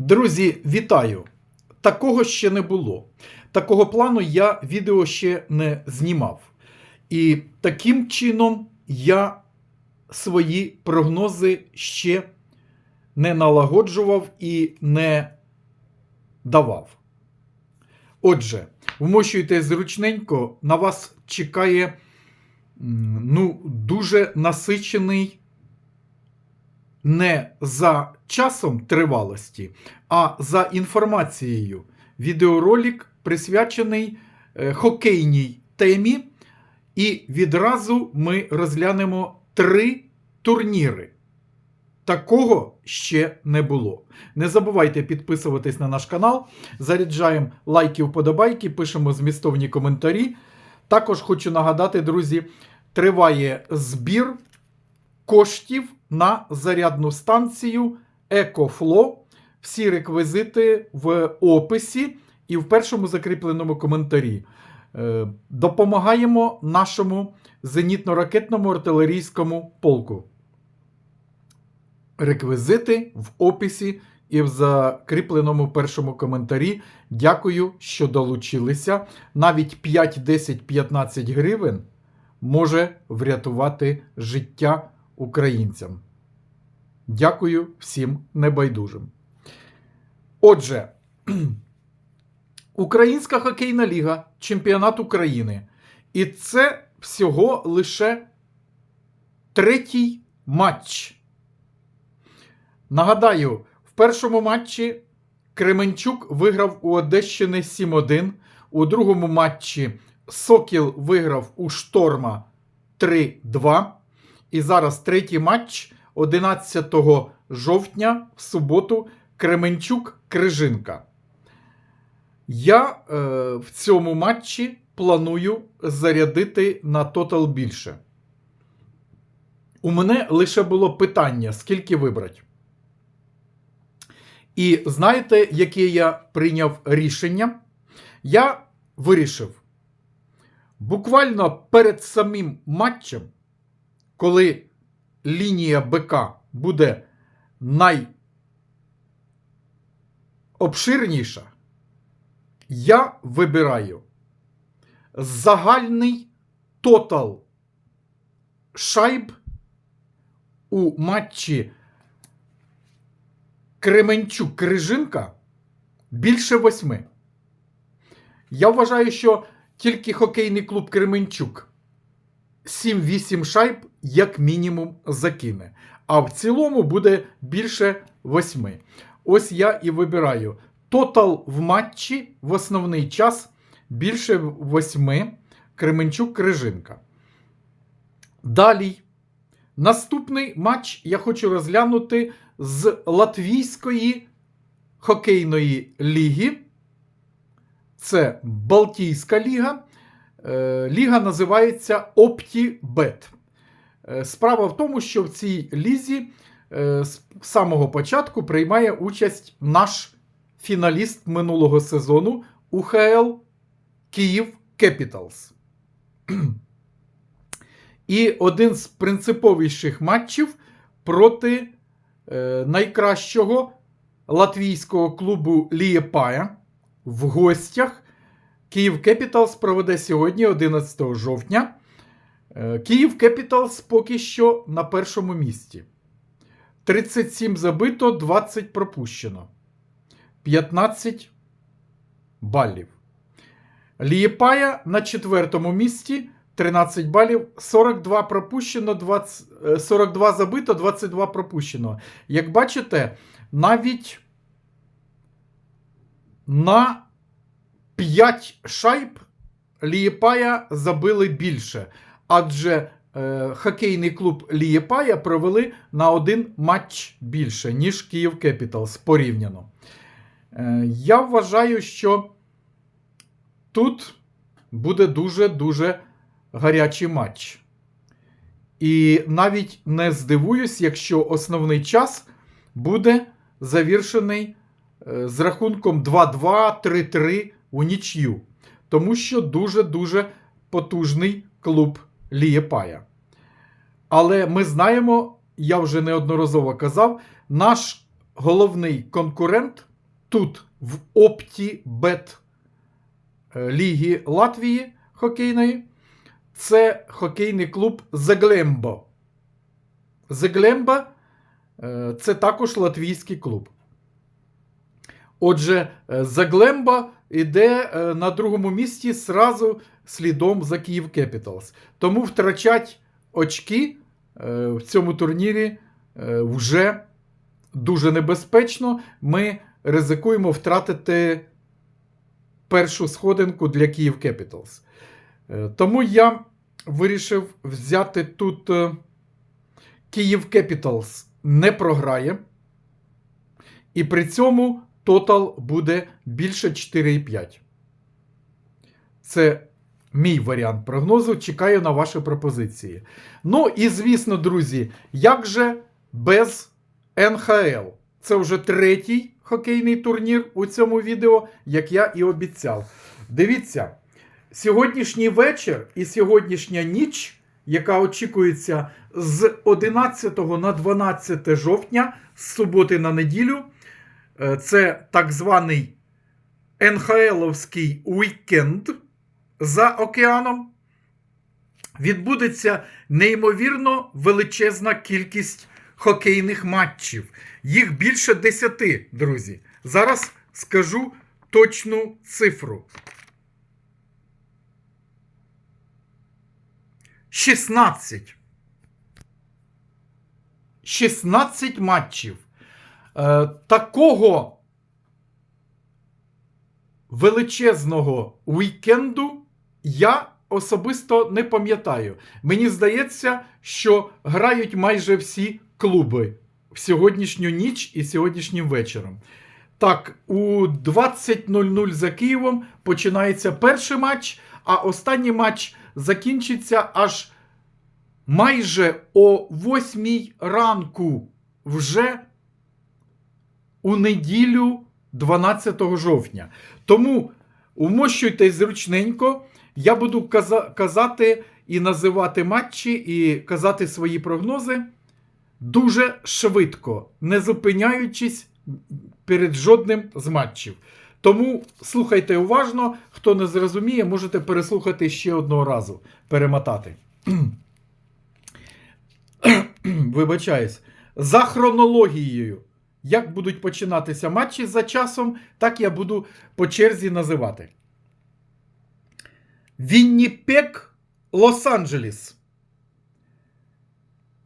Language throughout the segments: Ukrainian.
Друзі, вітаю! Такого ще не було. Такого плану я відео ще не знімав. І таким чином я свої прогнози ще не налагоджував і не давав. Отже, вмощуйте зручненько, на вас чекає ну, дуже насичений не за часом тривалості, а за інформацією. Відеоролик присвячений е, хокейній темі, і відразу ми розглянемо три турніри. Такого ще не було. Не забувайте підписуватись на наш канал, заряджаємо лайки, вподобайки, пишемо змістовні коментарі. Також хочу нагадати, друзі, триває збір коштів на зарядну станцію EcoFlow. Всі реквізити в описі і в першому закріпленому коментарі. Е, Допомагаємо нашому зенітно-ракетному артилерійському полку. Реквізити в описі і в закріпленому першому коментарі. Дякую, що долучилися. Навіть 5, 10, 15 гривень може врятувати життя українцям. Дякую всім небайдужим. Отже, Українська хокейна ліга, чемпіонат України. І це всього лише третій матч. Нагадаю, в першому матчі Кременчук виграв у Одещини 7-1. У другому матчі Сокіл виграв у Шторма 3-2. І зараз третій матч 11 жовтня в суботу Кременчук-Крижинка. Я е, в цьому матчі планую зарядити на тотал більше. У мене лише було питання, скільки вибрати. І знаєте, яке я прийняв рішення? Я вирішив буквально перед самим матчем, коли лінія БК буде найобширніша, я вибираю загальний тотал шайб у матчі Кременчук-Крижинка більше восьми. Я вважаю, що тільки хокейний клуб Кременчук 7-8 шайб як мінімум закине. А в цілому буде більше восьми. Ось я і вибираю. Тотал в матчі в основний час більше восьми Кременчук-Крижинка. Далі. Наступний матч я хочу розглянути з Латвійської хокейної ліги. Це Балтійська ліга. Е, Ліга називається OptiBet. Е, Справа в тому, що в цій лізі е, з самого початку приймає участь наш фіналіст минулого сезону УХЛ Київ Кепіталс. І один з принциповіших матчів проти найкращого латвійського клубу Лієпая в гостях. Київ Кепіталс проведе сьогодні, 11 жовтня. Е, Київ Кепіталс поки що на першому місці. 37 забито, 20 пропущено. 15 балів. Лієпая на четвертому місці. 13 балів, 42 пропущено, 20, е, 42 забито, 22 пропущено. Як бачите, навіть на 5 шайб Лієпая забили більше. Адже е, хокейний клуб Лієпая провели на один матч більше, ніж Київ Кепіталс порівняно. Е, я вважаю, що тут буде дуже-дуже гарячий матч. І навіть не здивуюсь, якщо основний час буде завіршений е, з рахунком 2-2, 3-3 у нічю. Тому що дуже-дуже потужний клуб Лієпая. Але ми знаємо, я вже неодноразово казав, наш головний конкурент тут в Опті-Бет е, Ліги Латвії хокейної. Це хокейний клуб Заглембо. Заглембо е, це також латвійський клуб. Отже, е, Заглемба йде е, на другому місці сразу слідом за Київ Кепіталс. Тому втрачать очки е, в цьому турнірі вже дуже небезпечно. Ми ризикуємо втратити першу сходинку для Київ Кепіталс. Тому я вирішив взяти тут Київ Кепіталс не програє. І при цьому тотал буде більше 4,5. Це мій варіант прогнозу. Чекаю на ваші пропозиції. Ну і звісно, друзі, як же без НХЛ? Це вже третій хокейний турнір у цьому відео, як я і обіцяв. Дивіться, сьогоднішній вечір і сьогоднішня ніч, яка очікується з 11 на 12 жовтня, з суботи на неділю. Е, Це так званий НХЛовський уікенд за океаном. Відбудеться неймовірно величезна кількість хокейних матчів. Їх більше 10, друзі. Зараз скажу точну цифру. 16. 16 матчів. Е, такого величезного вікенду я особисто не пам'ятаю. Мені здається, що грають майже всі клуби в сьогоднішню ніч і сьогоднішнім вечором. Так, у 20.00 за Києвом починається перший матч, а останній матч закінчиться аж майже о 8 ранку вже у неділю 12 жовтня. Тому умощуйтесь зручненько. Я буду казати і називати матчі, і казати свої прогнози дуже швидко, не зупиняючись перед жодним з матчів. Тому слухайте уважно, хто не зрозуміє, можете переслухати ще одного разу, перемотати. Вибачаюсь. За хронологією, як будуть починатися матчі за часом, так я буду по черзі називати. Вінніпек, Лос-Анджелес.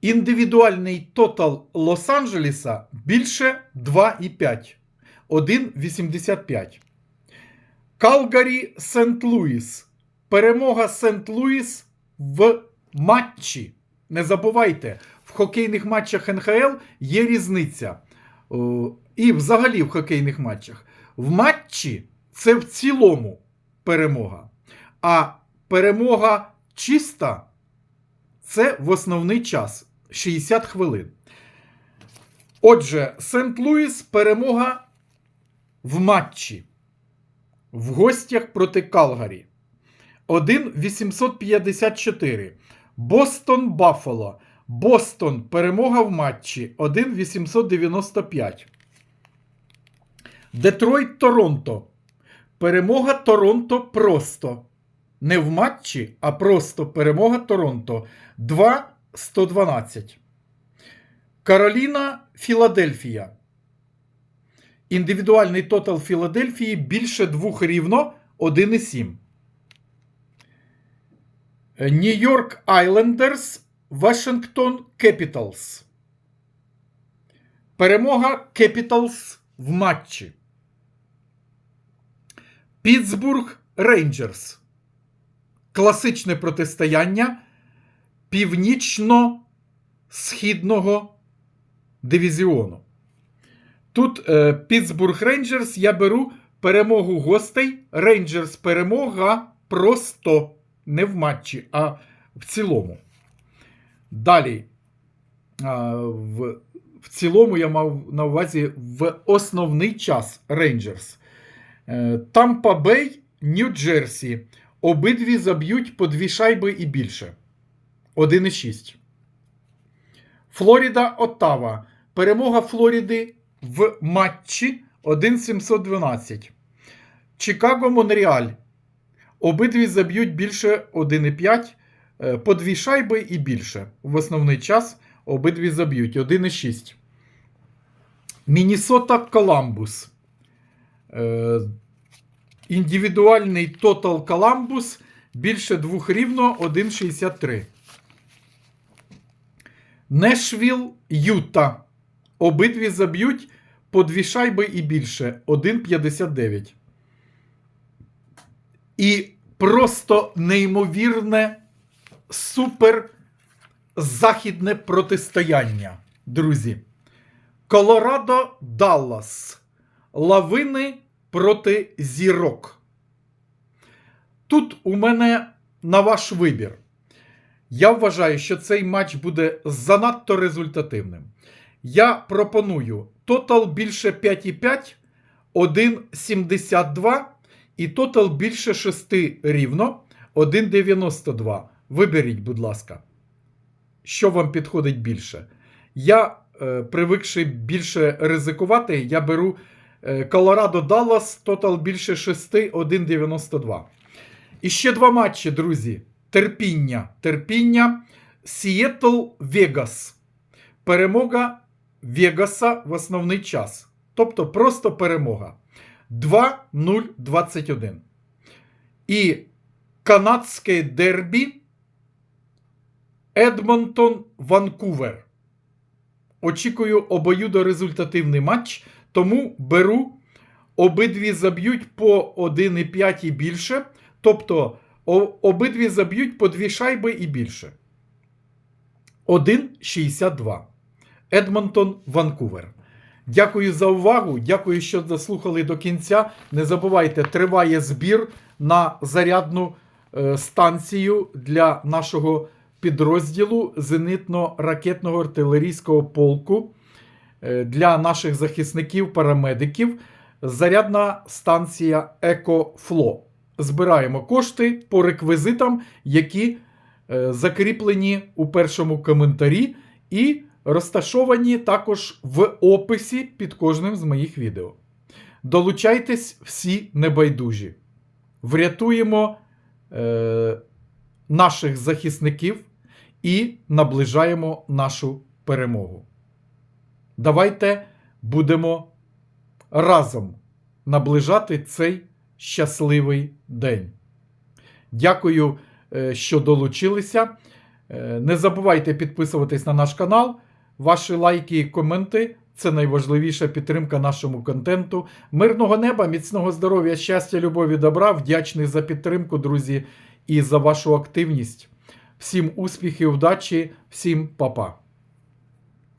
Індивідуальний тотал Лос-Анджелеса більше 2,5. 1,85. Калгарі Сент-Луіс. Перемога Сент-Луіс в матчі. Не забувайте, в хокейних матчах НХЛ є різниця. О, І взагалі в хокейних матчах. В матчі це в цілому перемога. А перемога чиста це в основний час 60 хвилин. Отже, Сент-Луіс перемога в матчі. В гостях проти Калгарі. 1,854. Бостон Баффало. Бостон перемога в матчі 1,895. Детройт Торонто. Перемога Торонто просто. Не в матчі, а просто перемога Торонто 2,112. Кароліна Філадельфія. Індивідуальний тотал Філадельфії більше двох рівно 1,7. Нью-Йорк Айлендерс, Вашингтон Кепіталс. Перемога Кепіталс в матчі. Пітсбург Рейнджерс. Класичне протистояння північно-східного дивізіону. Тут е, Пітсбург Рейнджерс я беру перемогу гостей. Рейнджерс перемога просто не в матчі, а в цілому. Далі. В, в цілому я мав на увазі в основний час Рейнджерс. Тампа Бей, Нью-Джерсі. Обидві заб'ють по дві шайби і більше. 1,6. Флоріда Оттава. Перемога Флоріди в матчі 1,712. Чикаго Монреаль. Обидві заб'ють більше 1,5, е, по дві шайби і більше. В основний час обидві заб'ють 1,6. Мінісота Коламбус. Е, Індивідуальний тотал Коламбус більше двох рівно 1,63. Нешвіл Юта. Обидві заб'ють по дві шайби і більше 1,59. І просто неймовірне супер західне протистояння, друзі. Колорадо Даллас. Лавини проти зірок. Тут у мене на ваш вибір. Я вважаю, що цей матч буде занадто результативним. Я пропоную тотал більше 5,5, 1,72 і тотал більше 6 рівно 1,92. Виберіть, будь ласка, що вам підходить більше. Я, е, привикши більше ризикувати, я беру Колорадо Даллас, тотал більше 6, 1,92. І ще два матчі, друзі. Терпіння. Терпіння. Сієтл Вегас. Перемога Вегаса в основний час. Тобто просто перемога. 2-0-21. І канадське дербі Едмонтон Ванкувер. Очікую обоюдорезультативний матч, тому беру обидві заб'ють по 1,5 і більше. Тобто обидві заб'ють по дві шайби і більше. 1,62. Едмонтон Ванкувер. Дякую за увагу. Дякую, що дослухали до кінця. Не забувайте, триває збір на зарядну е, станцію для нашого підрозділу зенитно-ракетного артилерійського полку е, для наших захисників, парамедиків. Зарядна станція EcoFlow. Збираємо кошти по реквізитам, які е, закріплені у першому коментарі, і розташовані також в описі під кожним з моїх відео. Долучайтесь всі небайдужі. Врятуємо е, наших захисників і наближаємо нашу перемогу. Давайте будемо разом наближати цей щасливий день. Дякую, е, що долучилися. Е, Не забувайте підписуватись на наш канал. Ваші лайки і коменти це найважливіша підтримка нашому контенту. Мирного неба, міцного здоров'я, щастя, любові, добра. Вдячний за підтримку, друзі, і за вашу активність. Всім успіхів, удачі, всім па-па.